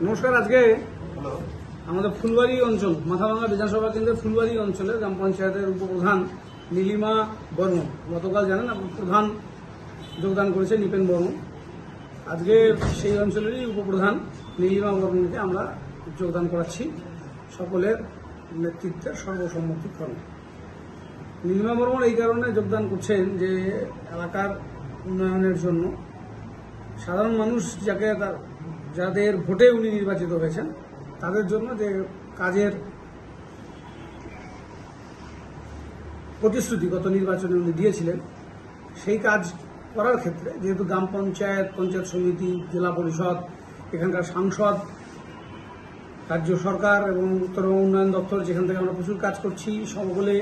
আজকে আমাদের ফুলবাড়ি অঞ্চল, মাথাভাঙ্গা বিধানসভা কেন্দ্রের ফুলবাড়ি অঞ্চলে গ্রাম পঞ্চায়েতের উপপ্রধান নীলিমা বর্মন। গতকাল জানেন প্রধান যোগদান করেছে নিপেন বর্মন। আজকে সেই অঞ্চলেরই উপপ্রধান নীলিমা বর্মনকে আমরা যোগদান করাচ্ছি সকলের নেতৃত্বে সর্বসম্মতিক্রমে। নীলিমা বর্মন এই কারণে যোগদান করছেন যে এলাকার উন্নয়নের জন্য। সাধারণ মানুষ যাকে তার- যাদের ভোটে উনি নির্বাচিত হয়েছেন, তাদের জন্য যে কাজের প্রতিশ্রুতি গত নির্বাচনে উনি দিয়েছিলেন, সেই কাজ করার ক্ষেত্রে যেহেতু গ্রাম পঞ্চায়েত পঞ্চায়েত সমিতি, জেলা পরিষদ, এখানকার সাংসদ, রাজ্য সরকার এবং উত্তরবঙ্গ উন্নয়ন দপ্তর যেখান থেকে আমরা প্রচুর কাজ করছি সকলে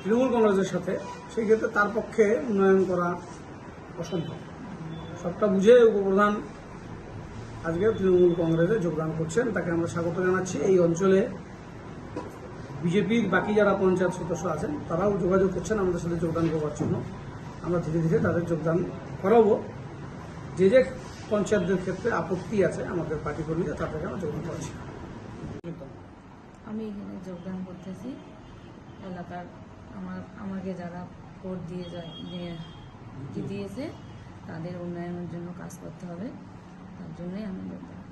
তৃণমূল কংগ্রেসের সাথে, সেই ক্ষেত্রে তার পক্ষে উন্নয়ন করা অসম্ভব। সবটা বুঝে উপপ্রধান আজকে তৃণমূল কংগ্রেসে যোগদান করছেন, তাকে আমরা স্বাগত জানাচ্ছি। এই অঞ্চলে বিজেপির বাকি যারা পঞ্চায়েত সদস্য আছেন, তারাও যোগাযোগ করছেন আমাদের সাথে যোগদান করবার জন্য। আমরা ধীরে ধীরে তাদের যোগদান করাবো। যে যে পঞ্চায়েতদের ক্ষেত্রে আপত্তি আছে, আমাদের পার্টি কর্মীরা তাদেরকে আমরা যোগদান করাচ্ছি। আমি এখানে যোগদান করতেছি। এলাকার আমার, আমাকে যারা ভোট দিয়ে যায় দিয়ে দিয়েছে, তাদের উন্নয়নের জন্য কাজ করতে হবে। তার জন্যই আমি যোগদান